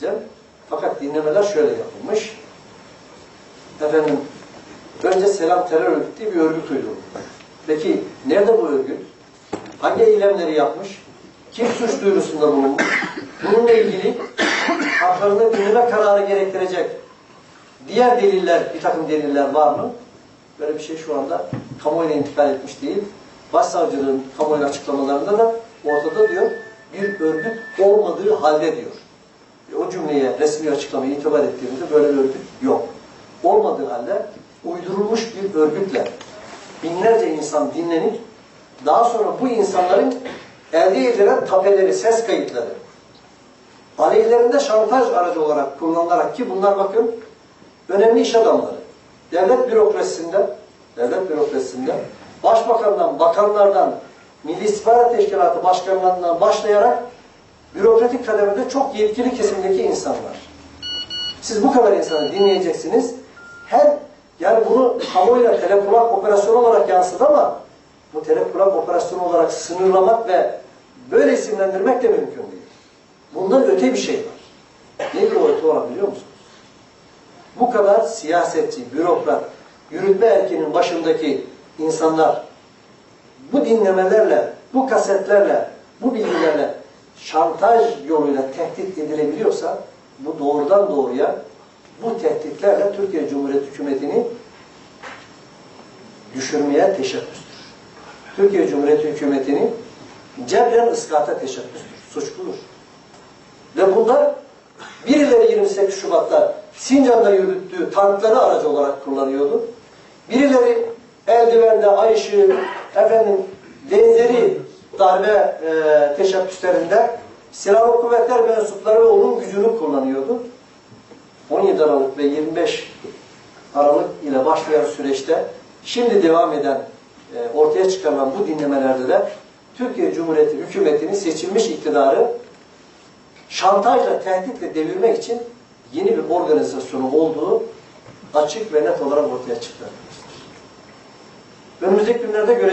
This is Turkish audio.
edeceğim. Fakat dinlemeler şöyle yapılmış. Efendim, önce Selam Terör Örgütü diye bir örgüt uydurulmuş. Peki nerede bu örgüt? Hangi eylemleri yapmış? Kim suç duyurusunda bulunmuş? Bununla ilgili haklarını dinleme kararı gerektirecek diğer deliller, bir takım deliller var mı? Böyle bir şey şu anda kamuoyuna intikal etmiş değil. Başsavcılığın kamuoyu açıklamalarında da ortada diyor, bir örgüt olmadığı halde diyor. O cümleye, resmi açıklamaya itibar ettiğimizde böyle bir örgüt yok. Olmadığı halde uydurulmuş bir örgütle binlerce insan dinlenip daha sonra bu insanların elde edilen tapeleri, ses kayıtları aleyhlerinde şantaj aracı olarak kullanılarak ki bunlar bakın önemli iş adamları. Devlet bürokrasisinde devlet bürokrasisinde başbakandan, bakanlardan, Milli İstihbarat Teşkilatı başkanlarından başlayarak bürokratik kademede çok yetkili kesimdeki insanlar. Siz bu kadar insanı dinleyeceksiniz. Her yani bunu kamuoyuna telekulak operasyonu olarak yansıdı ama bu telekulak operasyonu olarak sınırlamak ve böyle isimlendirmek de mümkün değil. Bundan öte bir şey var. Nedir o öte olan biliyor musunuz? Bu kadar siyasetçi, bürokrat, yürütme erkeğinin başındaki insanlar bu dinlemelerle, bu kasetlerle, bu bilgilerle şantaj yoluyla tehdit edilebiliyorsa bu doğrudan doğruya bu tehditlerle Türkiye Cumhuriyeti hükümetini düşürmeye teşebbüstür. Türkiye Cumhuriyeti hükümetini cebren ıskata teşebbüstür, suçludur. Ve bunlar birileri 28 Şubat'ta Sincan'da yürüttüğü tankları aracı olarak kullanıyordu. Birileri eldivende, ay ışığı, efendim benzeri darbe e, teşebbüslerinde silahlı kuvvetler mensupları ve onun gücünü kullanıyordu. 17 Aralık ve 25 Aralık ile başlayan süreçte şimdi devam eden e, ortaya çıkarılan bu dinlemelerde de Türkiye Cumhuriyeti hükümetinin seçilmiş iktidarı şantajla, tehditle devirmek için yeni bir organizasyonu olduğu açık ve net olarak ortaya çıktı. Önümüzdeki günlerde göreceksiniz.